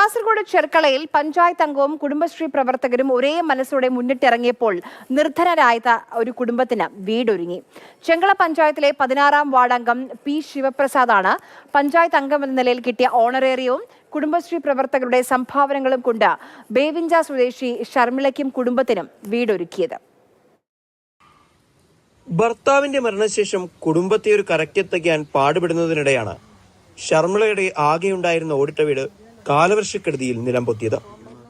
കാസർഗോഡ് ചെർക്കളയിൽ പഞ്ചായത്ത് അംഗവും കുടുംബശ്രീ പ്രവർത്തകരും ഒരേ മനസ്സോടെ മുന്നിട്ടിറങ്ങിയപ്പോൾ നിർധനരായ ഒരു കുടുംബത്തിന് വീടൊരുങ്ങി. ചെങ്കള പഞ്ചായത്തിലെ പതിനാറാം വാർഡ് അംഗം പി ശിവപ്രസാദാണ്. പഞ്ചായത്ത് അംഗം എന്ന നിലയിൽ കിട്ടിയ ഓണറേറിയവും കുടുംബശ്രീ പ്രവർത്തകരുടെ സംഭാവനകളും കൊണ്ട് ബേവിഞ്ച സ്വദേശി ഷർമിളയ്ക്കും കുടുംബത്തിനും വീടൊരുക്കിയത്. ഭർത്താവിന്റെ മരണശേഷം കുടുംബത്തെ ഒരു കരക്കെത്തിക്കാൻ പാടുപെടുന്നതിനിടെയാണ് ഷർമിളയുടെ ആകെയുണ്ടായിരുന്ന ഓടിട്ട വീട് കാലവർഷക്കെടുതിയിൽ നിലംപൊത്തിയത്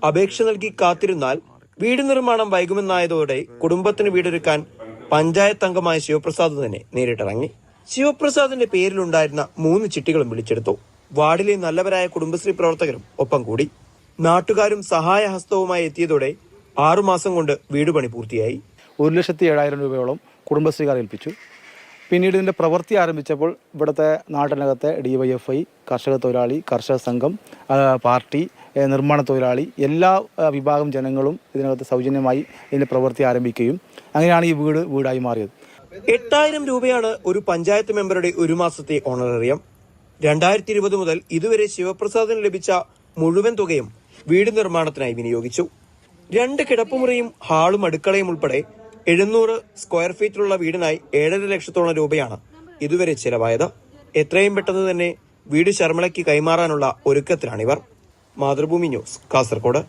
അപേക്ഷ നൽകി കാത്തിരുന്നാൽ വീട് നിർമ്മാണം വൈകുമെന്നായതോടെ കുടുംബത്തിന് വീടൊരുക്കാൻ പഞ്ചായത്ത് അംഗമായ ശിവപ്രസാദ് തന്നെ നേരിട്ടിറങ്ങി. ശിവപ്രസാദിന്റെ പേരിലുണ്ടായിരുന്ന മൂന്ന് ചിട്ടികളും വിളിച്ചെടുത്തു. വാർഡിലെ നല്ലവരായ കുടുംബശ്രീ പ്രവർത്തകരും ഒപ്പം കൂടി. നാട്ടുകാരും സഹായഹസ്തവുമായി എത്തിയതോടെ ആറുമാസം കൊണ്ട് വീടുപണി പൂർത്തിയായി. ഒരു ലക്ഷത്തി ഏഴായിരം രൂപയോളം കുടുംബശ്രീകാർ ഏൽപ്പിച്ചു. പിന്നീട് ഇതിന്റെ പ്രവൃത്തി ആരംഭിച്ചപ്പോൾ ഇവിടുത്തെ നാട്ടിനകത്തെ ഡി വൈ എഫ് ഐ കർഷക തൊഴിലാളി കർഷക സംഘം പാർട്ടി നിർമ്മാണ തൊഴിലാളി എല്ലാ വിഭാഗം ജനങ്ങളും ഇതിനകത്ത് സൗജന്യമായി ഇതിന്റെ പ്രവൃത്തി ആരംഭിക്കുകയും അങ്ങനെയാണ് ഈ വീട് വീടായി മാറിയത്. എട്ടായിരം രൂപയാണ് ഒരു പഞ്ചായത്ത് മെമ്പറുടെ ഒരു മാസത്തെ ഓണറേറിയം. രണ്ടായിരത്തി ഇരുപത് മുതൽ ഇതുവരെ ശിവപ്രസാദിന് ലഭിച്ച മുഴുവൻ തുകയും വീട് നിർമ്മാണത്തിനായി വിനിയോഗിച്ചു. രണ്ട് കിടപ്പുമുറിയും ഹാളും അടുക്കളയും ഉൾപ്പെടെ എഴുന്നൂറ് സ്ക്വയർ ഫീറ്റിലുള്ള വീടിനായി ഏഴര ലക്ഷത്തോളം രൂപയാണ് ഇതുവരെ ചിലവായത്. എത്രയും പെട്ടെന്ന് തന്നെ വീട് ശർമ്മളയ്ക്ക് കൈമാറാനുള്ള ഒരുക്കത്തിലാണിവർ. മാതൃഭൂമി ന്യൂസ് കാസർഗോഡ്